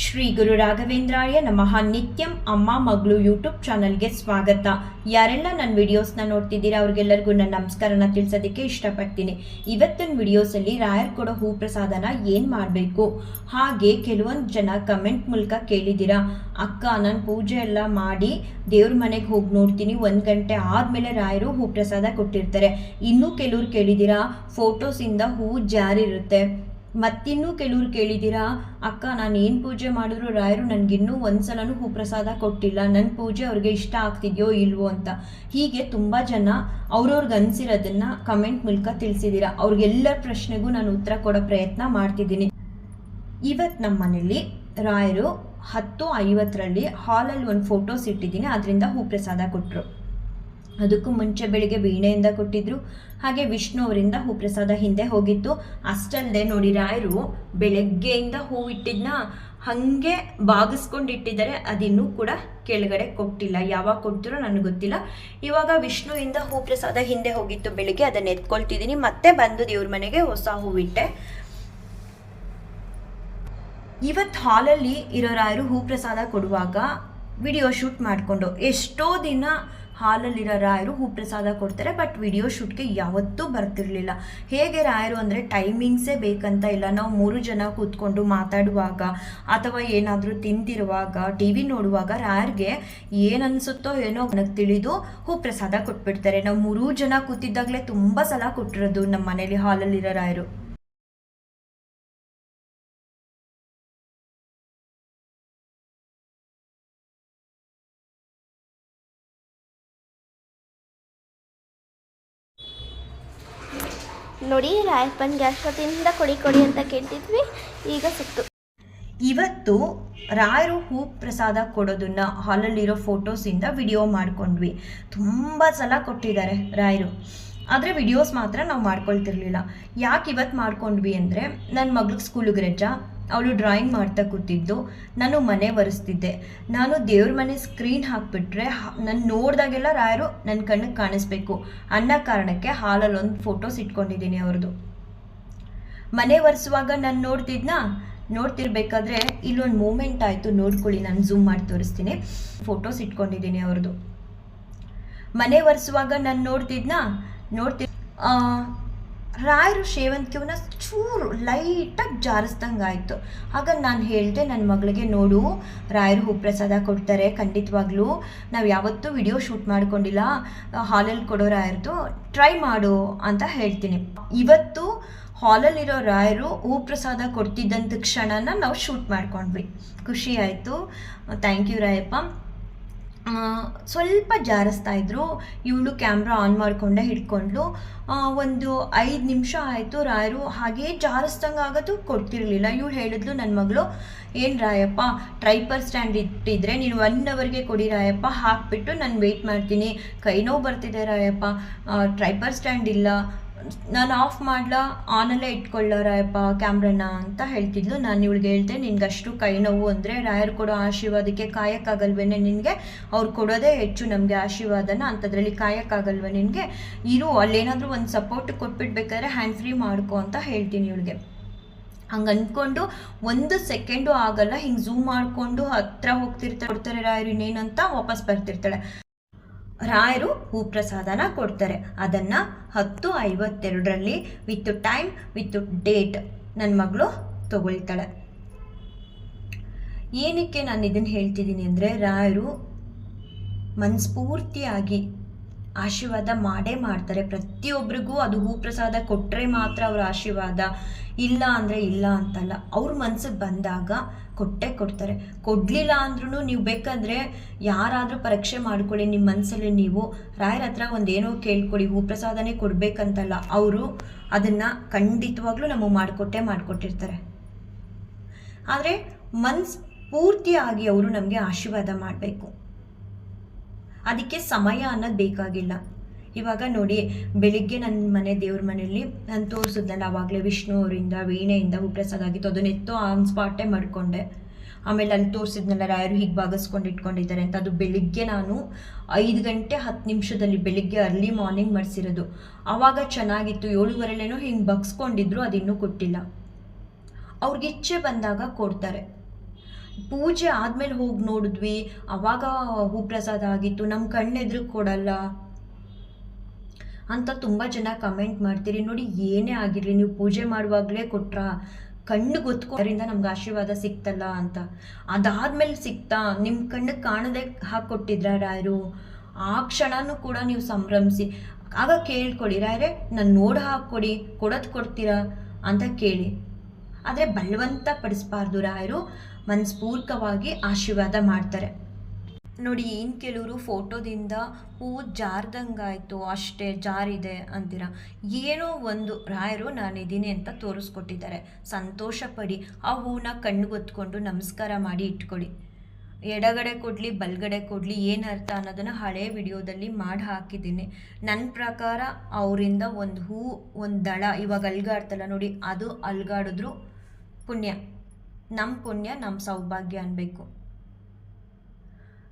ಶ್ರೀ ಗುರು ರಾಘವೇಂದ್ರಾಯ ನಮಃ. ನಿತ್ಯಂ ಅಮ್ಮ ಮಗಳು ಯೂಟ್ಯೂಬ್ ಚಾನಲ್ಗೆ ಸ್ವಾಗತ. ಯಾರೆಲ್ಲ ನನ್ನ ವಿಡಿಯೋಸ್ನ ನೋಡ್ತಿದ್ದೀರಾ ಅವ್ರಿಗೆಲ್ಲರಿಗೂ ನನ್ನ ನಮಸ್ಕಾರನ ತಿಳಿಸೋದಕ್ಕೆ ಇಷ್ಟಪಡ್ತೀನಿ. ಇವತ್ತಿನ ವಿಡಿಯೋಸಲ್ಲಿ ರಾಯರ್ ಕೊಡೋ ಹೂ ಪ್ರಸಾದನ ಏನು ಮಾಡಬೇಕು? ಹಾಗೆ ಕೆಲವೊಂದು ಜನ ಕಮೆಂಟ್ ಮೂಲಕ ಕೇಳಿದ್ದೀರಾ, ಅಕ್ಕ, ನಾನು ಪೂಜೆ ಎಲ್ಲ ಮಾಡಿ ದೇವ್ರ ಮನೆಗೆ ಹೋಗಿ ನೋಡ್ತೀನಿ. ಒಂದು ಗಂಟೆ ಆದಮೇಲೆ ರಾಯರು ಹೂ ಪ್ರಸಾದ ಕೊಟ್ಟಿರ್ತಾರೆ. ಇನ್ನೂ ಕೆಲವ್ರು ಕೇಳಿದ್ದೀರಾ, ಫೋಟೋಸಿಂದ ಹೂ ಜಾರಿರುತ್ತೆ. ಮತ್ತಿನ್ನೂ ಕೆಲವ್ರು ಕೇಳಿದ್ದೀರಾ? ಅಕ್ಕ, ನಾನು ಏನು ಪೂಜೆ ಮಾಡಿದ್ರು ರಾಯರು ನನಗಿನ್ನೂ ಒಂದ್ಸಲನೂ ಹೂ ಪ್ರಸಾದ ಕೊಟ್ಟಿಲ್ಲ. ನನ್ನ ಪೂಜೆ ಅವ್ರಿಗೆ ಇಷ್ಟ ಆಗ್ತಿದೆಯೋ ಇಲ್ವೋ ಅಂತ. ಹೀಗೆ ತುಂಬ ಜನ ಅವ್ರವ್ರಿಗೆ ಅನಿಸಿರೋದನ್ನು ಕಮೆಂಟ್ ಮೂಲಕ ತಿಳಿಸಿದ್ದೀರಾ ಅವ್ರಿಗೆಲ್ಲರ ಪ್ರಶ್ನೆಗೂ ನಾನು ಉತ್ತರ ಕೊಡೋ ಪ್ರಯತ್ನ ಮಾಡ್ತಿದ್ದೀನಿ. ಇವತ್ತು ನಮ್ಮ ಮನೇಲಿ ರಾಯರು ಹತ್ತು ಐವತ್ತರಲ್ಲಿ ಹಾಲಲ್ಲಿ ಒಂದು ಫೋಟೋಸ್ ಇಟ್ಟಿದ್ದೀನಿ. ಅದರಿಂದ ಹೂಪ್ರಸಾದ ಕೊಟ್ಟರು ಅದಕ್ಕೂ ಮುಂಚೆ ಬೆಳಿಗ್ಗೆ ವೀಣೆಯಿಂದ ಕೊಟ್ಟಿದ್ರು. ಹಾಗೆ ವಿಷ್ಣು ಅವರಿಂದ ಹೂ ಪ್ರಸಾದ ಹಿಂದೆ ಹೋಗಿತ್ತು. ಅಷ್ಟಲ್ಲದೆ ನೋಡಿ ರಾಯರು ಬೆಳಗ್ಗೆಯಿಂದ ಹೂ ಇಟ್ಟಿದ್ನ ಹಾಗೆ ಬಾಗಿಸ್ಕೊಂಡು ಇಟ್ಟಿದ್ದಾರೆ. ಅದಿನ್ನೂ ಕೂಡ ಕೆಳಗಡೆ ಕೊಟ್ಟಿಲ್ಲ. ಯಾವಾಗ ಕೊಡ್ತಿರೋ ನನಗೆ ಗೊತ್ತಿಲ್ಲ. ಇವಾಗ ವಿಷ್ಣುವಿಂದ ಹೂ ಪ್ರಸಾದ ಹಿಂದೆ ಹೋಗಿತ್ತು ಬೆಳಿಗ್ಗೆ. ಅದನ್ನು ಎತ್ಕೊಳ್ತಿದ್ದೀನಿ. ಮತ್ತೆ ಬಂದು ದೇವ್ರ ಮನೆಗೆ ಹೊಸ ಹೂವಿಟ್ಟೆ ಇವತ್ತು ಹಾಲಲ್ಲಿ ಇರೋ ರಾಯರು ಹೂ ಪ್ರಸಾದ ಕೊಡುವಾಗ ವಿಡಿಯೋ ಶೂಟ್ ಮಾಡಿಕೊಂಡು ಎಷ್ಟೋ ದಿನ ಹಾಲಲ್ಲಿರೋ ರಾಯರು ಹೂ ಪ್ರಸಾದ ಕೊಡ್ತಾರೆ, ಬಟ್ ವಿಡಿಯೋ ಶೂಟ್ಗೆ ಯಾವತ್ತೂ ಬರ್ತಿರಲಿಲ್ಲ. ಹೇಗೆ ರಾಯರು ಅಂದರೆ ಟೈಮಿಂಗ್ಸೇ ಬೇಕಂತ ಇಲ್ಲ. ನಾವು ಮೂರು ಜನ ಕೂತ್ಕೊಂಡು ಮಾತಾಡುವಾಗ ಅಥವಾ ಏನಾದರೂ ತಿಂತಿರುವಾಗ ಟಿ ವಿ ನೋಡುವಾಗ ರಾಯರ್ಗೆ ಏನನ್ಸುತ್ತೋ ಏನೋ ನನಗೆ ತಿಳಿದು ಹೂ ಪ್ರಸಾದ ಕೊಟ್ಬಿಡ್ತಾರೆ. ನಾವು ಮೂರೂ ಜನ ಕೂತಿದ್ದಾಗಲೇ ತುಂಬ ಸಲ ಕೊಟ್ಟಿರೋದು ನಮ್ಮ ಮನೇಲಿ ಹಾಲಲ್ಲಿರೋ ರಾಯರು. ನೋಡಿ ಗ್ಯಾಸ್ ಅಷ್ಟೊತ್ತಿಂದ ಕೊಡಿ ಕೊಡಿ ಅಂತ ಕೇಳ್ತಿದ್ವಿ. ಈಗ ಸಿಕ್ತು ಇವತ್ತು ರಾಯರು ಹೂ ಪ್ರಸಾದ ಕೊಡೋದನ್ನ ಹಾಲಲ್ಲಿರೋ ಫೋಟೋಸಿಂದ ವಿಡಿಯೋ ಮಾಡ್ಕೊಂಡ್ವಿ. ತುಂಬ ಸಲ ಕೊಟ್ಟಿದ್ದಾರೆ ರಾಯರು. ಆದರೆ ವಿಡಿಯೋಸ್ ಮಾತ್ರ ನಾವು ಮಾಡ್ಕೊಳ್ತಿರ್ಲಿಲ್ಲ. ಯಾಕೆ ಇವತ್ತು ಮಾಡ್ಕೊಂಡ್ವಿ ಅಂದರೆ ನನ್ನ ಮಗಳಿಗೆ ಸ್ಕೂಲಿಗೆ ರಜಾ. ಅವಳು ಡ್ರಾಯಿಂಗ್ ಮಾಡ್ತಾ ಕೂತಿದ್ದು. ನಾನು ಮನೆ ಒರೆಸ್ತಿದ್ದೆ. ನಾನು ದೇವ್ರ ಮನೆ ಸ್ಕ್ರೀನ್ ಹಾಕ್ಬಿಟ್ರೆ ನಾನು ನೋಡಿದಾಗೆಲ್ಲ ರಾಯರು ನನ್ನ ಕಣ್ಣಿಗೆ ಕಾಣಿಸ್ಬೇಕು. ಅನ್ನೋ ಕಾರಣಕ್ಕೆ ಹಾಲಲ್ಲಿ ಒಂದು ಫೋಟೋಸ್ ಇಟ್ಕೊಂಡಿದ್ದೀನಿ ಅವ್ರದ್ದು ಮನೆ ಒರೆಸುವಾಗ ನಾನು ನೋಡ್ತಿದ್ನಾ? ನೋಡ್ತಿರ್ಬೇಕಾದ್ರೆ ಇಲ್ಲೊಂದು ಮೂಮೆಂಟ್ ಆಯಿತು. ನೋಡ್ಕೊಳ್ಳಿ, ನಾನು ಝೂಮ್ ಮಾಡಿ ತೋರಿಸ್ತೀನಿ. ಫೋಟೋಸ್ ಇಟ್ಕೊಂಡಿದ್ದೀನಿ ಅವ್ರದ್ದು ಮನೆ ಒರೆಸುವಾಗ ನಾನು ನೋಡ್ತಿದ್ನಾ? ನೋಡ್ತಿ ರಾಯರು ಸೇವಂತಿಗೆವನ್ನ ಚೂರು ಲೈಟಾಗಿ ಜಾರಿಸ್ದಂಗೆ ಆಯಿತು ಆಗ ನಾನು ಹೇಳಿದೆ ನನ್ನ ಮಗಳಿಗೆ, ನೋಡು, ರಾಯರು ಹೂ ಪ್ರಸಾದ ಕೊಡ್ತಾರೆ, ಖಂಡಿತವಾಗ್ಲೂ. ನಾವು ಯಾವತ್ತೂ ವಿಡಿಯೋ ಶೂಟ್ ಮಾಡ್ಕೊಂಡಿಲ್ಲ. ಹಾಲಲ್ಲಿ ಕೊಡೋ ರಾಯರ್ದು ಟ್ರೈ ಮಾಡು ಅಂತ ಹೇಳ್ತೀನಿ. ಇವತ್ತು ಹಾಲಲ್ಲಿರೋ ರಾಯರು ಹೂ ಪ್ರಸಾದ ಕೊಡ್ತಿದ್ದಂಥ ಕ್ಷಣನ ನಾವು ಶೂಟ್ ಮಾಡ್ಕೊಂಡ್ವಿ. ಖುಷಿ ಆಯಿತು. Thank you Rayappa. ಸ್ವಲ್ಪ ಜಾರಿಸ್ತಾ ಇದ್ರು. ಇವಳು ಕ್ಯಾಮ್ರಾ ಆನ್ ಮಾಡಿಕೊಂಡೆ ಹಿಡ್ಕೊಂಡ್ಲು ಒಂದು ಐದು ನಿಮಿಷ ಆಯಿತು ರಾಯರು ಹಾಗೇ ಜಾರಿಸ್ದಂಗೆ ಆಗೋದು ಕೊಡ್ತಿರ್ಲಿಲ್ಲ. ಇವಳು ಹೇಳಿದ್ಲು ನನ್ನ ಮಗಳು, ಏನು ರಾಯಪ್ಪ ಟ್ರೈಪರ್ ಸ್ಟ್ಯಾಂಡ್ ಇಟ್ಟಿದ್ರೆ ನೀನು ಒನ್ ಅವರ್ಗೆ ಕೊಡಿ ರಾಯಪ್ಪ, ಹಾಕ್ಬಿಟ್ಟು ನಾನು ವೆಯ್ಟ್ ಮಾಡ್ತೀನಿ. ಕೈ ನೋವು ಬರ್ತಿದೆ ರಾಯಪ್ಪ. ಟ್ರೈಪರ್ ಸ್ಟ್ಯಾಂಡ್ ಇಲ್ಲ. ನಾನು ಆಫ್ ಮಾಡ್ಲಾ ಆನಲ್ಲೇ ಇಟ್ಕೊಳ್ಳೋ ರಾಯಪ್ಪ ಕ್ಯಾಮ್ರಾನ ಅಂತ ಹೇಳ್ತಿದ್ಲು. ನಾನು ಇವಳಿಗೆ ಹೇಳ್ದೆ ನಿನ್ಗೆ ಅಷ್ಟು ಕೈ ನೋವು ಅಂದರೆ ರಾಯರು ಕೊಡೋ ಆಶೀರ್ವಾದಕ್ಕೆ ಕಾಯಕ್ಕಾಗಲ್ವೇನೆ ನಿನಗೆ? ಅವ್ರು ಕೊಡೋದೇ ಹೆಚ್ಚು ನಮಗೆ ಆಶೀರ್ವಾದನ. ಅಂಥದ್ರಲ್ಲಿ ಕಾಯಕ್ಕಾಗಲ್ವ ನಿನಗೆ? ಇರು, ಅಲ್ಲೇನಾದರೂ ಒಂದು ಸಪೋರ್ಟ್ ಕೊಟ್ಬಿಡ್ಬೇಕಾದ್ರೆ ಹ್ಯಾಂಡ್ ಫ್ರೀ ಮಾಡ್ಕೊ ಅಂತ ಹೇಳ್ತೀನಿ ಇವಳಿಗೆ. ಹಂಗೆ ಅಂದ್ಕೊಂಡು ಒಂದು ಸೆಕೆಂಡು ಆಗಲ್ಲ, ಹಿಂಗೆ ಝೂಮ್ ಮಾಡಿಕೊಂಡು ಹತ್ರ ಹೋಗ್ತಿರ್ತಾಳೆ ಕೊಡ್ತಾರೆ ರಾಯರು ಇನ್ನೇನಂತ ವಾಪಸ್ ಬರ್ತಿರ್ತಾಳೆ. ರಾಯರು ಹೂ ಪ್ರಸಾದನ ಕೊಡ್ತಾರೆ. ಅದನ್ನು ಹತ್ತು ಐವತ್ತೆರಡರಲ್ಲಿ ವಿತ್ ಟೈಮ್ ವಿತ್ ಡೇಟ್ ನನ್ನ ಮಗಳು ತಗೊಳ್ತಾಳೆ. ಏನಕ್ಕೆ ನಾನು ಇದನ್ನು ಹೇಳ್ತಿದ್ದೀನಿ ಅಂದರೆ ರಾಯರು ಮನಸ್ಫೂರ್ತಿಯಾಗಿ ಆಶೀರ್ವಾದ ಮಾಡೇ ಮಾಡ್ತಾರೆ. ಪ್ರತಿಯೊಬ್ಬರಿಗೂ ಅದು ಹೂಪ್ರಸಾದ ಕೊಟ್ಟರೆ ಮಾತ್ರ ಅವ್ರ ಆಶೀರ್ವಾದ. ಇಲ್ಲ ಅಂದರೆ ಇಲ್ಲ ಅಂತಲ್ಲ. ಅವ್ರ ಮನಸ್ಸಿಗೆ ಬಂದಾಗ ಕೊಟ್ಟೆ ಕೊಡ್ತಾರೆ. ಕೊಡಲಿಲ್ಲ ಅಂದ್ರೂ ನೀವು ಬೇಕಾದರೆ ಯಾರಾದರೂ ಪರೀಕ್ಷೆ ಮಾಡ್ಕೊಳ್ಳಿ. ನಿಮ್ಮ ಮನಸ್ಸಲ್ಲಿ ನೀವು ರಾಯರ ಹತ್ರ ಒಂದೇನೋ ಕೇಳ್ಕೊಳ್ಳಿ ಹೂ ಪ್ರಸಾದನೇ ಕೊಡಬೇಕಂತಲ್ಲ. ಅವರು ಅದನ್ನು ಖಂಡಿತವಾಗ್ಲೂ ನಮಗೆ ಮಾಡಿಕೊಟ್ಟೆ ಮಾಡಿಕೊಟ್ಟಿರ್ತಾರೆ. ಆದರೆ ಮನ್ಸ್ ಪೂರ್ತಿಯಾಗಿ ಅವರು ನಮಗೆ ಆಶೀರ್ವಾದ ಮಾಡಬೇಕು. ಅದಕ್ಕೆ ಸಮಯ ಅನ್ನೋದು ಬೇಕಾಗಿಲ್ಲ. ಇವಾಗ ನೋಡಿ, ಬೆಳಿಗ್ಗೆ ನನ್ನ ಮನೆ ದೇವ್ರ ಮನೆಯಲ್ಲಿ ನಾನು ತೋರಿಸಿದ್ನಲ್ಲ ಆವಾಗಲೇ ವಿಷ್ಣು ಅವರಿಂದ, ವೀಣೆಯಿಂದ, ಉಪ್ರಸಾದ ಆಗಿತ್ತು, ಅದನ್ನ ಎತ್ತೋ ಆನ್ ಸ್ಪಾಟೇ ಮಾಡಿಕೊಂಡೆ. ಆಮೇಲೆ ಅಲ್ಲಿ ತೋರಿಸಿದ್ನಲ್ಲ, ರಾಯರು ಹೀಗೆ ಬಾಗಿಸ್ಕೊಂಡು ಇಟ್ಕೊಂಡಿದ್ದಾರೆ ಅಂತ, ಅದು ಬೆಳಿಗ್ಗೆ ನಾನು ಐದು ಗಂಟೆ ಹತ್ತು ನಿಮಿಷದಲ್ಲಿ ಬೆಳಿಗ್ಗೆ ಅರ್ಲಿ ಮಾರ್ನಿಂಗ್ ಮಾಡಿಸಿರೋದು. ಆವಾಗ ಚೆನ್ನಾಗಿತ್ತು, ಏಳುವರೆಲೇನೋ ಹಿಂಗೆ ಬಗ್ಸ್ಕೊಂಡಿದ್ರು, ಅದಿನ್ನೂ ಕೊಟ್ಟಿಲ್ಲ. ಅವ್ರಿಗೆ ಇಚ್ಛೆ ಬಂದಾಗ ಕೊಡ್ತಾರೆ. ಪೂಜೆ ಆದಮೇಲೆ ಹೋಗಿ ನೋಡಿದ್ವಿ. ಅವಾಗ ಹೂ ಪ್ರಸಾದ ಆಗಿತ್ತು. ನಮ್ಮ ಕಣ್ಣೆದ್ರು ಕೊಡಲ್ಲ. ಅಂತ ತುಂಬ ಜನ ಕಮೆಂಟ್ ಮಾಡ್ತೀರಿ. ನೋಡಿ, ಏನೇ ಆಗಿರಲಿ, ನೀವು ಪೂಜೆ ಮಾಡುವಾಗಲೇ ಕೊಟ್ರ? ಕಣ್ಣು ಗೊತ್ಕೋದ್ರಿಂದ ನಮ್ಗೆ ಆಶೀರ್ವಾದ ಸಿಕ್ತಲ್ಲ ಅಂತ. ಅದಾದ್ಮೇಲೆ ಸಿಕ್ತಾ? ನಿಮ್ಮ ಕಣ್ಣು ಕಾಣದೆ ಹಾಕ್ಕೊಟ್ಟಿದ್ರ ರಾಯರು? ಆ ಕ್ಷಣನೂ ಕೂಡ ನೀವು ಸಂಭ್ರಮಿಸಿ. ಆಗ ಕೇಳ್ಕೊಳ್ಳಿ ರಾಯರೇ, ನಾನು ನೋಡ ಹಾಕ್ಕೊಡಿ. ಕೊಡೋದು ಕೊಡ್ತೀರಾ? ಅಂತ ಕೇಳಿ. ಆದರೆ ಬಲವಂತ ಪಡಿಸ್ಬಾರ್ದು ರಾಯರು. ಮನಸ್ಪೂರ್ವಕವಾಗಿ ಆಶೀರ್ವಾದ ಮಾಡ್ತಾರೆ. ನೋಡಿ ಇನ್ನು ಕೆಲವರು ಫೋಟೋದಿಂದ ಹೂವು ಜಾರ್ದಂಗಾಯಿತು, ಅಷ್ಟೇ ಜಾರಿದೆ ಅಂತೀರ? ಏನೋ ಒಂದು ರಾಯರು ನಾನಿದ್ದೀನಿ ಅಂತ ತೋರಿಸ್ಕೊಟ್ಟಿದ್ದಾರೆ. ಸಂತೋಷ ಪಡಿ ಆ ಹೂವನ್ನ ಕಣ್ಣಿಗೊತ್ಕೊಂಡು ನಮಸ್ಕಾರ ಮಾಡಿ ಇಟ್ಕೊಳ್ಳಿ. ಎಡಗಡೆ ಕೊಡಲಿ, ಬಲಗಡೆ ಕೊಡಲಿ, ಏನು ಅರ್ಥ ಅನ್ನೋದನ್ನು ಹಳೆ ವಿಡಿಯೋದಲ್ಲಿ ಮಾಡಿ ಹಾಕಿದ್ದೀನಿ. ನನ್ನ ಪ್ರಕಾರ ಅವರಿಂದ ಒಂದು ಹೂ, ಒಂದು ದಳ, ಇವಾಗ ಅಲ್ಗಾಡ್ತಲ್ಲ ನೋಡಿ, ಅದು ಅಲ್ಗಾಡಿದ್ರು ಪುಣ್ಯ. ನಮ್ಮ ಪುಣ್ಯ ನಮ್ಮ ಸೌಭಾಗ್ಯ ಅನ್ಬೇಕು.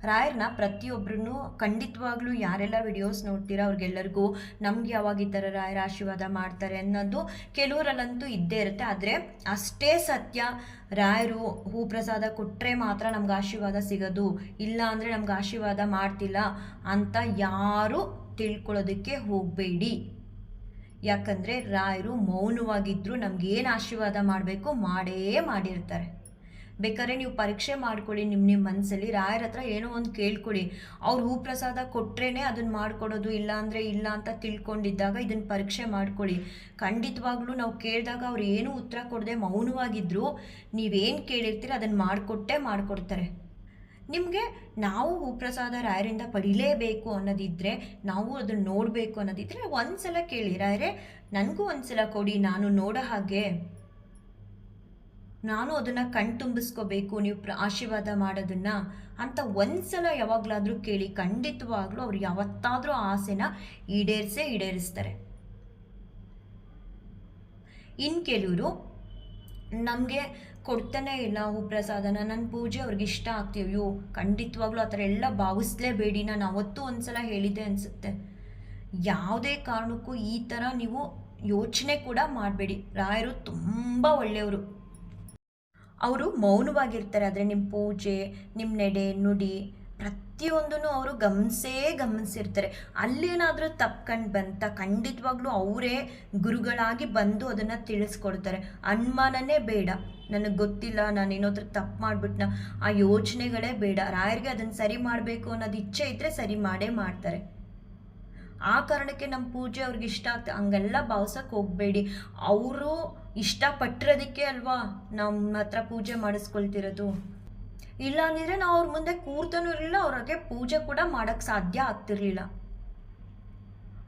ರಾಯರ್ನ ಪ್ರತಿಯೊಬ್ಬರೂ ಖಂಡಿತವಾಗ್ಲೂ ಯಾರೆಲ್ಲ ವಿಡಿಯೋಸ್ ನೋಡ್ತೀರಾ ಅವ್ರಿಗೆಲ್ಲರಿಗೂ ನಮ್ಗೆ ಯಾವಾಗ ಈ ಥರ ರಾಯರ ಆಶೀರ್ವಾದ ಮಾಡ್ತಾರೆ ಅನ್ನೋದು ಕೆಲವರಲ್ಲಂತೂ ಇದ್ದೇ ಇರುತ್ತೆ. ಆದರೆ ಅಷ್ಟೇ ಸತ್ಯ, ರಾಯರು ಹೂ ಪ್ರಸಾದ ಕೊಟ್ಟರೆ ಮಾತ್ರ ನಮ್ಗೆ ಆಶೀರ್ವಾದ ಸಿಗೋದು. ಇಲ್ಲ ಅಂದರೆ ನಮ್ಗೆ ಆಶೀರ್ವಾದ ಮಾಡ್ತಿಲ್ಲ ಅಂತ ಯಾರು ತಿಳ್ಕೊಳ್ಳೋದಕ್ಕೆ ಹೋಗಬೇಡಿ. ಯಾಕಂದರೆ ರಾಯರು ಮೌನವಾಗಿದ್ದರೂ ನಮ್ಗೆ ಏನು ಆಶೀರ್ವಾದ ಮಾಡಬೇಕು? ಮಾಡೇ ಮಾಡಿರ್ತಾರೆ. ಬೇಕಾದ್ರೆ ನೀವು ಪರೀಕ್ಷೆ ಮಾಡ್ಕೊಳ್ಳಿ ನಿಮ್ಮ ನಿಮ್ಮ ಮನಸ್ಸಲ್ಲಿ ರಾಯರ ಹತ್ರ ಏನೋ ಒಂದು ಕೇಳ್ಕೊಳ್ಳಿ ಅವ್ರು ಹೂ ಪ್ರಸಾದ ಕೊಟ್ರೇನೆ ಅದನ್ನು ಮಾಡಿಕೊಡೋದು ಇಲ್ಲ ಅಂದರೆ ಇಲ್ಲ ಅಂತ ತಿಳ್ಕೊಂಡಿದ್ದಾಗ ಇದನ್ನು ಪರೀಕ್ಷೆ ಮಾಡ್ಕೊಳ್ಳಿ. ಖಂಡಿತವಾಗ್ಲೂ ನಾವು ಕೇಳಿದಾಗ ಅವ್ರು ಏನೂ ಉತ್ತರ ಕೊಡದೆ ಮೌನವಾಗಿದ್ದರೂ ನೀವೇನು ಕೇಳಿರ್ತೀರ ಅದನ್ನು ಮಾಡಿಕೊಟ್ಟೆ ಮಾಡಿಕೊಡ್ತಾರೆ. ನಿಮಗೆ ನಾವು ಹೂಪ್ರಸಾದ ರಾಯರಿಂದ ಪಡಿಲೇಬೇಕು ಅನ್ನೋದಿದ್ದರೆ ನಾವು ಅದನ್ನು ನೋಡಬೇಕು ಅನ್ನೋದಿದ್ದರೆ ಒಂದು ಸಲ ಕೇಳಿ. ರಾಯರೇ, ನನಗೂ ಒಂದು ಸಲ ಕೊಡಿ, ನಾನು ನೋಡೋ ಹಾಗೆ. ನಾನು ಅದನ್ನು ಕಣ್ತುಂಬಿಸ್ಕೋಬೇಕು ನೀವು ಪ್ರ, ಆಶೀರ್ವಾದ ಮಾಡೋದನ್ನು ಅಂತ ಒಂದ್ಸಲ ಯಾವಾಗಲಾದರೂ ಕೇಳಿ. ಖಂಡಿತವಾಗ್ಲೂ ಅವ್ರು ಯಾವತ್ತಾದರೂ ಆಸೆನ ಈಡೇರಿಸೇ ಈಡೇರಿಸ್ತಾರೆ. ಇನ್ನು ಕೆಲವರು ನಮಗೆ ಕೊಡ್ತಾನೆ ಇಲ್ಲ ಹೂ ಪ್ರಸಾದನ. ನನ್ನ ಪೂಜೆ ಅವ್ರಿಗೆ ಇಷ್ಟ ಆಗ್ತೀವ್ಯೋ ಖಂಡಿತವಾಗ್ಲೂ ಆ ಥರ ಎಲ್ಲ ಭಾವಿಸ್ಲೇಬೇಡಿ. ನಾನು ಅವತ್ತೂ ಒಂದ್ಸಲ ಹೇಳಿದ್ದೆ ಅನಿಸುತ್ತೆ. ಯಾವುದೇ ಕಾರಣಕ್ಕೂ ಈ ಥರ ನೀವು ಯೋಚನೆ ಕೂಡ ಮಾಡಬೇಡಿ. ರಾಯರು ತುಂಬ ಒಳ್ಳೆಯವರು. ಅವರು ಮೌನವಾಗಿರ್ತಾರೆ. ಆದರೆ ನಿಮ್ಮ ಪೂಜೆ ನಿಮ್ಮ ನೆಡೆ, ನುಡಿ ಪ್ರತಿಯೊಂದನ್ನು ಅವರು ಗಮನಿಸೇ ಗಮನಿಸಿರ್ತಾರೆ. ಅಲ್ಲೇನಾದರೂ ತಪ್ಕೊಂಡು ಬಂತ ಖಂಡಿತವಾಗ್ಲೂ ಅವರೇ ಗುರುಗಳಾಗಿ ಬಂದು ಅದನ್ನು ತಿಳಿಸ್ಕೊಡ್ತಾರೆ. ಅನುಮಾನನೇ ಬೇಡ. ನನಗೆ ಗೊತ್ತಿಲ್ಲ, ನಾನು ಏನಾದ್ರೂ ತಪ್ಪು ಮಾಡಿಬಿಟ್ನ. ಆ ಯೋಚನೆಗಳೇ ಬೇಡ. ರಾಯರಿಗೆ ಅದನ್ನು ಸರಿ ಮಾಡಬೇಕು ಅನ್ನೋದು ಇಚ್ಛೆ ಇದ್ದರೆ ಸರಿ ಮಾಡೇ ಮಾಡ್ತಾರೆ. ಆ ಕಾರಣಕ್ಕೆ ನಮ್ಮ ಪೂಜೆ ಅವ್ರಿಗೆ ಇಷ್ಟ ಆಗ್ತದೆ ಹಂಗೆಲ್ಲ ಭಾವ್ಸಕ್ಕೆ ಹೋಗಬೇಡಿ. ಅವರು ಇಷ್ಟಪಟ್ಟಿರೋದಕ್ಕೆ ಅಲ್ವಾ ನಮ್ಮ ಹತ್ರ ಪೂಜೆ ಮಾಡಿಸ್ಕೊಳ್ತಿರೋದು? ಇಲ್ಲ ಅಂದಿದ್ರೆ ನಾವು ಅವ್ರ ಮುಂದೆ ಕೂರ್ತನೂ ಇರಲಿಲ್ಲ ಅವ್ರಿಗೆ ಪೂಜೆ ಕೂಡ ಮಾಡೋಕ್ಕೆ ಸಾಧ್ಯ ಆಗ್ತಿರ್ಲಿಲ್ಲ.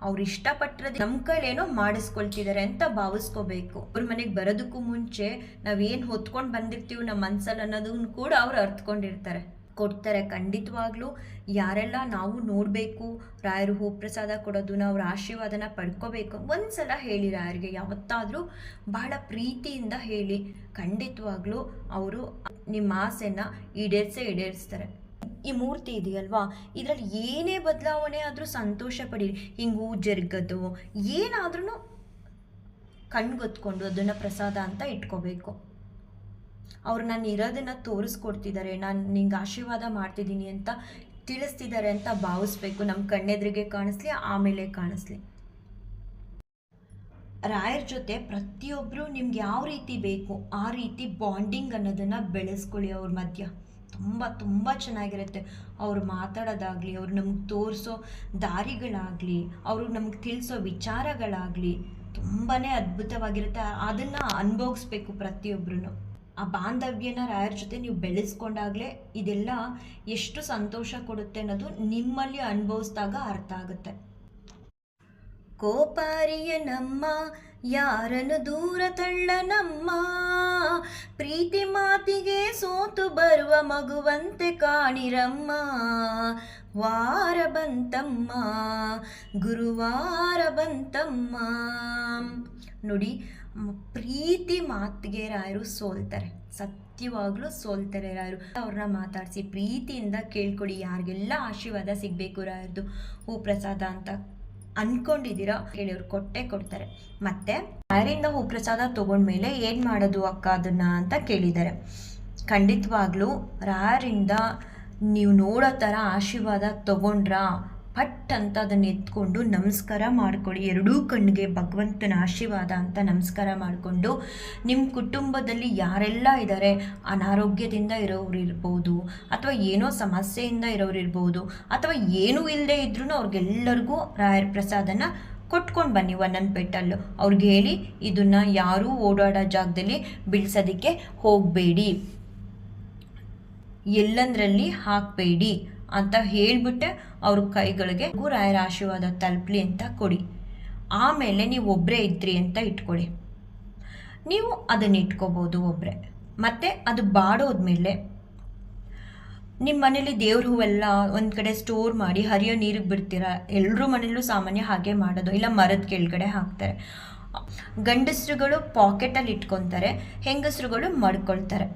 ಅವ್ರು ಇಷ್ಟಪಟ್ಟಿರೋದು ನಮ್ಮ ಕೈಲೇನೋ ಮಾಡಿಸ್ಕೊಳ್ತಿದ್ದಾರೆ ಅಂತ ಭಾವಿಸ್ಕೋಬೇಕು. ಅವ್ರ ಮನೆಗೆ ಬರೋದಕ್ಕೂ ಮುಂಚೆ ನಾವೇನು ಹೊತ್ಕೊಂಡು ಬಂದಿರ್ತೀವಿ ನಮ್ಮ ಮನ್ಸಲ್ಲಿ ಅನ್ನೋದನ್ನು ಕೂಡ ಅವ್ರು ಅರ್ಥಕೊಂಡಿರ್ತಾರೆ ಕೊಡ್ತಾರೆ. ಖಂಡಿತವಾಗ್ಲೂ ಯಾರೆಲ್ಲ ನಾವು ನೋಡಬೇಕು, ರಾಯರು ಹೂ ಪ್ರಸಾದ ಕೊಡೋದನ್ನ ನಾವು ಆಶೀರ್ವಾದನ ಪಡ್ಕೋಬೇಕು, ಒಂದ್ಸಲ ಹೇಳಿ ರಾಯರಿಗೆ, ಯಾವತ್ತಾದರೂ ಬಹಳ ಪ್ರೀತಿಯಿಂದ ಹೇಳಿ. ಖಂಡಿತವಾಗ್ಲೂ ಅವರು ನಿಮ್ಮ ಆಸೆನ ಈಡೇರಿಸೇ ಈಡೇರಿಸ್ತಾರೆ. ಈ ಮೂರ್ತಿ ಇದೆಯಲ್ವಾ? ಇದರಲ್ಲಿ ಏನೇ ಬದಲಾವಣೆ ಆದರೂ ಸಂತೋಷ ಪಡೀರಿ. ಹಿಂಗೂ ಜರುಗೋದು ಏನಾದ್ರೂ ಕಣ್ಗೊತ್ಕೊಂಡು ಅದನ್ನು ಪ್ರಸಾದ ಅಂತ ಇಟ್ಕೋಬೇಕು. ಅವ್ರು ನಾನು ಇರೋದನ್ನ ತೋರಿಸ್ಕೊಡ್ತಿದ್ದಾರೆ ನಾನು ನಿಂಗೆ ಆಶೀರ್ವಾದ ಮಾಡ್ತಿದ್ದೀನಿ ಅಂತ ತಿಳಿಸ್ತಿದ್ದಾರೆ ಅಂತ ಭಾವಿಸ್ಬೇಕು. ನಮ್ಮ ಕಣ್ಣೆದ್ರಿಗೆ ಕಾಣಿಸ್ಲಿ, ಆಮೇಲೆ ಕಾಣಿಸ್ಲಿ. ರಾಯರ ಜೊತೆ ಪ್ರತಿಯೊಬ್ಬರು ನಿಮ್ಗೆ ಯಾವ ರೀತಿ ಬೇಕು, ಆ ರೀತಿ ಬಾಂಡಿಂಗ್ ಅನ್ನೋದನ್ನು ಬೆಳೆಸ್ಕೊಳ್ಳಿ ಅವ್ರ ಮಧ್ಯ. ತುಂಬ ತುಂಬ ಚೆನ್ನಾಗಿರುತ್ತೆ. ಅವ್ರು ಮಾತಾಡೋದಾಗಲಿ, ಅವ್ರು ನಮ್ಗೆ ತೋರಿಸೋ ದಾರಿಗಳಾಗಲಿ, ಅವರು ನಮ್ಗೆ ತಿಳಿಸೋ ವಿಚಾರಗಳಾಗಲಿ ತುಂಬಾ ಅದ್ಭುತವಾಗಿರುತ್ತೆ. ಅದನ್ನು ಅನುಭವಿಸ್ಬೇಕು ಪ್ರತಿಯೊಬ್ಬರೂ ಆ ಬಾಂಧವ್ಯನ ರಾಯರ ಜೊತೆ ನೀವು ಬೆಳೆಸ್ಕೊಂಡಾಗಲೇ ಇದೆಲ್ಲ ಎಷ್ಟು ಸಂತೋಷ ಕೊಡುತ್ತೆ ಅನ್ನೋದು ನಿಮ್ಮಲ್ಲಿ ಅನುಭವಿಸಿದಾಗ ಅರ್ಥ ಆಗುತ್ತೆ. ಕೋಪಾರಿಯ ನಮ್ಮ, ಯಾರನ್ನು ದೂರ ತಳ್ಳ ನಮ್ಮ, ಪ್ರೀತಿ ಮಾತಿಗೆ ಸೋತು ಬರುವ ಮಗುವಂತೆ ಕಾಣಿರಮ್ಮ, ವಾರ ಬಂತಮ್ಮ, ಗುರುವಾರ ಬಂತಮ್ಮ. ನೋಡಿ ಪ್ರೀತಿ ಮಾತಿಗೆ ರಾಯರು ಸೋಲ್ತಾರೆ. ಸತ್ಯವಾಗ್ಲೂ ಸೋಲ್ತಾರೆ ರಾಯರು ಅವ್ರನ್ನ ಮಾತಾಡಿಸಿ, ಪ್ರೀತಿಯಿಂದ ಕೇಳ್ಕೊಡಿ, ಯಾರಿಗೆಲ್ಲ ಆಶೀರ್ವಾದ ಸಿಗಬೇಕು ರಾಯರ್ದು. ಹೂ ಪ್ರಸಾದ ಅಂತ ಅನ್ಕೊಂಡಿದ್ದೀರಾ? ಹೇಳಿ ಅವ್ರು ಕೊಟ್ಟೆ ಕೊಡ್ತಾರೆ. ಮತ್ತೆ, ರಾಯರಿಂದ ಹೂ ಪ್ರಸಾದ ತೊಗೊಂಡ್ಮೇಲೆ ಏನು ಮಾಡೋದು ಅಕ್ಕ ಅದನ್ನ ಅಂತ ಕೇಳಿದ್ದಾರೆ. ಖಂಡಿತವಾಗ್ಲೂ ರಾಯರಿಂದ ನೀವು ನೋಡೋ ಥರ ಆಶೀರ್ವಾದ ತಗೊಂಡ್ರಾ? ಪಟ್ ಅಂತ ಅದನ್ನು ಎತ್ಕೊಂಡು ನಮಸ್ಕಾರ ಮಾಡ್ಕೊಳ್ಳಿ. ಎರಡೂ ಕಣ್ಣಿಗೆ ಭಗವಂತನ ಆಶೀರ್ವಾದ ಅಂತ ನಮಸ್ಕಾರ ಮಾಡಿಕೊಂಡು ನಿಮ್ಮ ಕುಟುಂಬದಲ್ಲಿ ಯಾರೆಲ್ಲ ಇದ್ದಾರೆ ಅನಾರೋಗ್ಯದಿಂದ ಇರೋರು ಇರ್ಬೋದು, ಅಥವಾ ಏನೋ ಸಮಸ್ಯೆಯಿಂದ ಇರೋರು ಇರ್ಬೋದು, ಅಥವಾ ಏನೂ ಇಲ್ಲದೆ ಇದ್ರೂ ಅವ್ರಿಗೆಲ್ಲರಿಗೂ ರಾಯರ ಪ್ರಸಾದನ ಕೊಟ್ಕೊಂಡು ಬನ್ನಿ ಒಂದೊಂದು ಪೆಟ್ಟಲ್ಲು ಅವ್ರಿಗೆ ಹೇಳಿ, ಇದನ್ನು ಯಾರೂ ಓಡಾಡೋ ಜಾಗದಲ್ಲಿ ಬಿಡಿಸೋದಕ್ಕೆ ಹೋಗಬೇಡಿ. ಎಲ್ಲಂದ್ರಲ್ಲಿ ಹಾಕಬೇಡಿ. ಅಂತ ಹೇಳಿಬಿಟ್ಟೆ ಅವ್ರ ಕೈಗಳಿಗೆ ರಾಯರ ಆಶೀರ್ವಾದ ತಲುಪಲಿ ಅಂತ ಕೊಡಿ. ಆಮೇಲೆ ನೀವು ಒಬ್ಬರೇ ಇದ್ರಿ ಅಂತ ಇಟ್ಕೊಳ್ಳಿ ನೀವು ಅದನ್ನು ಇಟ್ಕೋಬೋದು ಒಬ್ಬರೇ ಮತ್ತು ಅದು ಬಾಡೋದ್ಮೇಲೆ ನಿಮ್ಮ ಮನೇಲಿ ದೇವ್ರ ಹೂವೆಲ್ಲ ಒಂದು ಕಡೆ ಸ್ಟೋರ್ ಮಾಡಿ ಹರಿಯೋ ನೀರಿಗೆ ಬಿಡ್ತೀರಾ? ಎಲ್ಲರೂ ಮನೇಲೂ ಸಾಮಾನ್ಯ ಹಾಗೆ ಮಾಡೋದು. ಇಲ್ಲ ಮರದ ಕೆಳಗಡೆ ಹಾಕ್ತಾರೆ. ಗಂಡಸರುಗಳು ಪಾಕೆಟಲ್ಲಿ ಇಟ್ಕೊತಾರೆ, ಹೆಂಗಸರುಗಳು ಮಡ್ಕೊಳ್ತಾರೆ.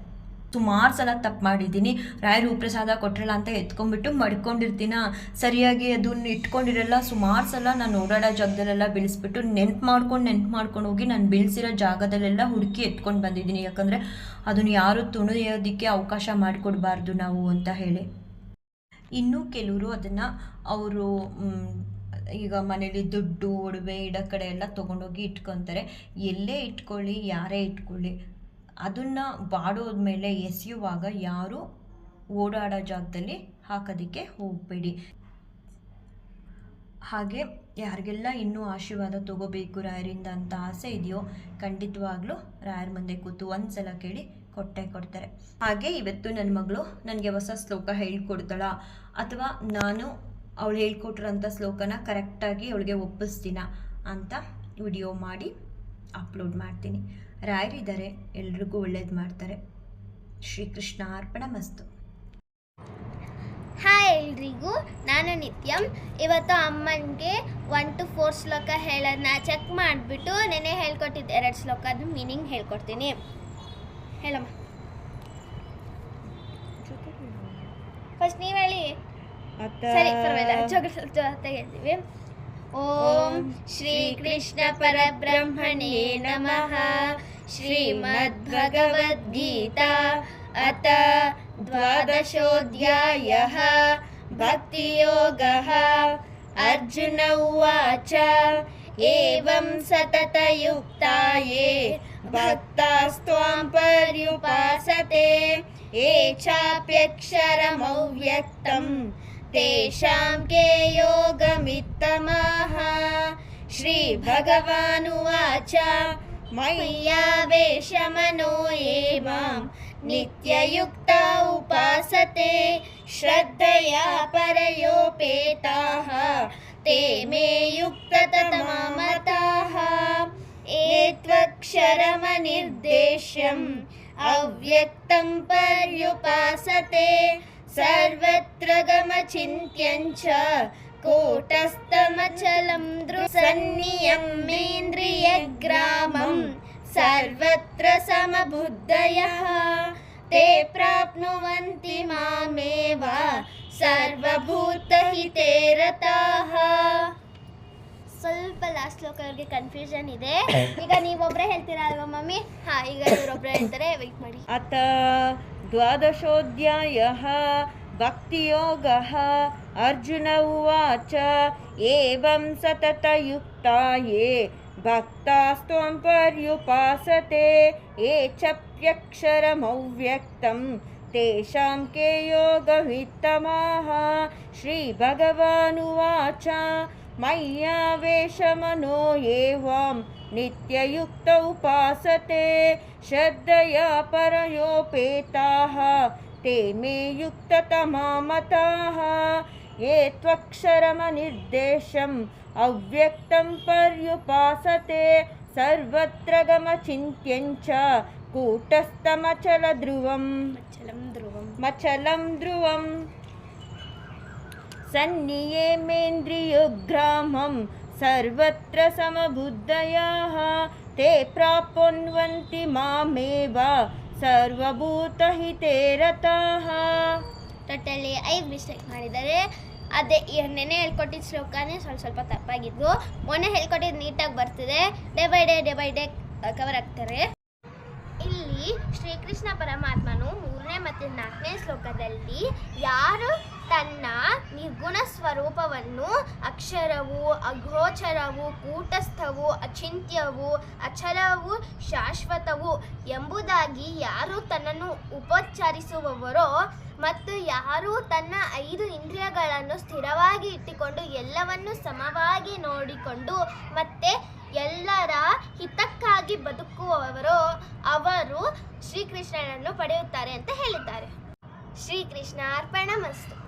ಸುಮಾರು ಸಲ ತಪ್ಪು ಮಾಡಿದ್ದೀನಿ. ರಾಯರು ಪ್ರಸಾದ ಕೊಟ್ರಲ್ಲ ಅಂತ ಎತ್ಕೊಂಡ್ಬಿಟ್ಟು ಮಡ್ಕೊಂಡಿರ್ತೀನ. ಸರಿಯಾಗಿ ಅದನ್ನ ಇಟ್ಕೊಂಡಿರಲ್ಲ. ಸುಮಾರು ಸಲ ನಾನು ಓಡಾಡೋ ಜಾಗದಲ್ಲೆಲ್ಲ ಬೆಳೆಸ್ಬಿಟ್ಟು ನೆನ್ಪು ಮಾಡ್ಕೊಂಡು ನೆನ್ಪು ಮಾಡ್ಕೊಂಡು ಹೋಗಿ ನಾನು ಬೆಳೆಸಿರೋ ಜಾಗದಲ್ಲೆಲ್ಲ ಹುಡುಕಿ ಎತ್ಕೊಂಡು ಬಂದಿದ್ದೀನಿ. ಯಾಕಂದರೆ ಅದನ್ನು ಯಾರು ತುಣಿಯೋದಕ್ಕೆ ಅವಕಾಶ ಮಾಡಿಕೊಡ್ಬಾರ್ದು ನಾವು ಅಂತ ಹೇಳಿ. ಇನ್ನೂ ಕೆಲವರು ಅದನ್ನು ಅವರು ಈಗ ಮನೇಲಿ ದುಡ್ಡು, ಒಡವೆ ಇಡೋ ಕಡೆ ಎಲ್ಲ ತೊಗೊಂಡೋಗಿ ಇಟ್ಕೊತಾರೆ. ಎಲ್ಲೇ ಇಟ್ಕೊಳ್ಳಿ, ಯಾರೇ ಇಟ್ಕೊಳ್ಳಿ. ಅದನ್ನು ಬಾಡೋದ್ಮೇಲೆ ಎಸೆಯುವಾಗ ಯಾರು ಓಡಾಡೋ ಜಾಗದಲ್ಲಿ ಹಾಕೋದಕ್ಕೆ ಹೋಗಬೇಡಿ. ಹಾಗೆ ಯಾರಿಗೆಲ್ಲ ಇನ್ನೂ ಆಶೀರ್ವಾದ ತಗೋಬೇಕು, ರಾಯರಿಂದ ಅಂತ ಆಸೆ ಇದೆಯೋ ಖಂಡಿತವಾಗ್ಲೂ ರಾಯರ ಮುಂದೆ ಕೂತು ಒಂದು ಸಲ ಕೇಳಿ ಕೊಟ್ಟೆ ಕೊಡ್ತಾರೆ. ಹಾಗೆ ಇವತ್ತು ನನ್ನ ಮಗಳು ನನಗೆ ಹೊಸ ಶ್ಲೋಕ ಹೇಳ್ಕೊಡ್ತಾಳ. ಅಥವಾ ನಾನು ಅವಳು ಹೇಳ್ಕೊಟ್ರಂಥ ಶ್ಲೋಕನ ಕರೆಕ್ಟಾಗಿ ಅವಳಿಗೆ ಒಪ್ಪಿಸ್ತೀನ ಅಂತ ವಿಡಿಯೋ ಮಾಡಿ ಅಪ್ಲೋಡ್ ಮಾಡ್ತೀನಿ. ರಾಯರಿದ್ದಾರೆ. ಎಲ್ರಿಗೂ ಒಳ್ಳೇದು ಮಾಡ್ತಾರೆ. ಶ್ರೀಕೃಷ್ಣ ಅರ್ಪಣ ಮಸ್ತು. ಹಾಯ್ ಎಲ್ರಿಗೂ ನಾನು ನಿತ್ಯಂ. ಇವತ್ತು ಅಮ್ಮನಿಗೆ ಒನ್ ಟು ಫೋರ್ ಶ್ಲೋಕ ಹೇಳೋದನ್ನ ಚೆಕ್ ಮಾಡಿಬಿಟ್ಟು ನೆನೆ ಹೇಳ್ಕೊಟ್ಟಿದ್ದೆ. ಎರಡು ಶ್ಲೋಕದ ಮೀನಿಂಗ್ ಹೇಳ್ಕೊಡ್ತೀನಿ. ಹೇಳಮ್ಮ. ಫಸ್ಟ್ ನೀವು ಹೇಳಿ. ಸರಿ ಪರವಾಗಿಲ್ಲ. ಜೋಗ ಜೊತೆಗೆ ॐ श्रीकृष्णपरब्रह्मणे नमः। श्रीमद्भगवद्गीता अत द्वादशोऽध्यायः। भक्तियोगः। अर्जुन उवाच एवं सततयुक्ताय भक्तास्त्वां पर्युपासते ये चाप्यक्षरमव्यक्तम् तेषां के योगमित्तमाः। श्रीभगवानुवाच मय्यावेशमनो ये मां। नित्ययुक्ता उपासते श्रद्धया परयोपेताः। ते मे युक्ततमामताः। एत्वक्षरमनिर्देश्यम् अव्यक्तं पर्युपासते सर्वत्र गमचिन्त्यं च कूटस्थमचलं दृसन्नियमेन्द्रियग्रामं सर्वत्र समबुद्धयः ते प्राप्नुवन्ति मामेव ಸರ್ವಭೂತಹಿತೇ ರತಾಃ ಸ್ವಲ್ಪ ಲಾಸ್ಟ್ ಶ್ಲೋಕ ಅವ್ರಿಗೆ ಕನ್ಫ್ಯೂಷನ್ ಇದೆ ಈಗ ನೀವೊಬ್ರೇ ಹೇಳ್ತೀರಾ ಅಲ್ವಾ ಮಮ್ಮಿ ಹಾ ಈಗ ಇವರೊಬ್ರೇ ಹೇಳ್ತಾರೆ ವೆಯ್ಟ್ ಮಾಡಿ अथ द्वादशोऽध्यायः, भक्तियोगः, अर्जुन उवाच, एवं सततयुक्ता ये भक्तास्त्वं पर्युपासते, ये चप्यक्षरमव्यक्तं तेषां के योगवित्तमाः? श्रीभगवानुवाच, मय्यावेशमनो एवं नित्ययुक्त उपासते श्रद्धया परयोपेताः ते मे युक्ततमा मताः ये त्वक्षरमनिर्देशम् अव्यक्तं पर्युपासते सर्वत्र गमचिन्त्यञ्च कूटस्थमचलध्रुवम्। मचलं ध्रुवं मचलं ध्रुवम्। सन्नियेमेन्द्रियुग्रामं सर्वत्र समबुद्धयाः ते प्राप्नुवन्ति मामेव ಸರ್ವಭೂತಹಿತೇ ರತಾಃ ಟೋಟಲಿ ಐದು ಮಿಸ್ಟೇಕ್ ಮಾಡಿದ್ದಾರೆ ಅದೇ ಈ ನೆನೆ ಹೇಳ್ಕೊಟ್ಟಿದ್ದ ಶ್ಲೋಕನೇ ಸ್ವಲ್ಪ ಸ್ವಲ್ಪ ತಪ್ಪಾಗಿದ್ವು ಮೊನ್ನೆ ಹೇಳ್ಕೊಟ್ಟಿದ್ದು ನೀಟಾಗಿ ಬರ್ತಿದೆ day by day day by day cover ಆಗ್ತಾರೆ ಇಲ್ಲಿ ಶ್ರೀಕೃಷ್ಣ ಪರಮಾತ್ಮನು ಮೂರನೇ ಮತ್ತು ನಾಲ್ಕನೇ ಶ್ಲೋಕದಲ್ಲಿ ಯಾರು ತನ್ನ ನಿರ್ಗುಣ ಸ್ವರೂಪವನ್ನು ಅಕ್ಷರವು, ಅಗೋಚರವು, ಕೂಟಸ್ಥವು, ಅಚಿಂತ್ಯವು, ಅಚಲವು, ಶಾಶ್ವತವು ಎಂಬುದಾಗಿ ಯಾರು ತನ್ನನ್ನು ಉಪಚರಿಸುವವರೋ ಮತ್ತು ಯಾರು ತನ್ನ ಐದು ಇಂದ್ರಿಯಗಳನ್ನು ಸ್ಥಿರವಾಗಿ ಇಟ್ಟುಕೊಂಡು ಎಲ್ಲವನ್ನು ಸಮವಾಗಿ ನೋಡಿಕೊಂಡು ಮತ್ತೆ ಎಲ್ಲರ ಹಿತಕ್ಕಾಗಿ ಬದುಕುವವರೋ ಅವರು ಶ್ರೀಕೃಷ್ಣನನ್ನು ಪಡೆಯುತ್ತಾರೆ ಅಂತ ಹೇಳಿದ್ದಾರೆ. ಶ್ರೀಕೃಷ್ಣ ಅರ್ಪಣ ಮಸ್ತು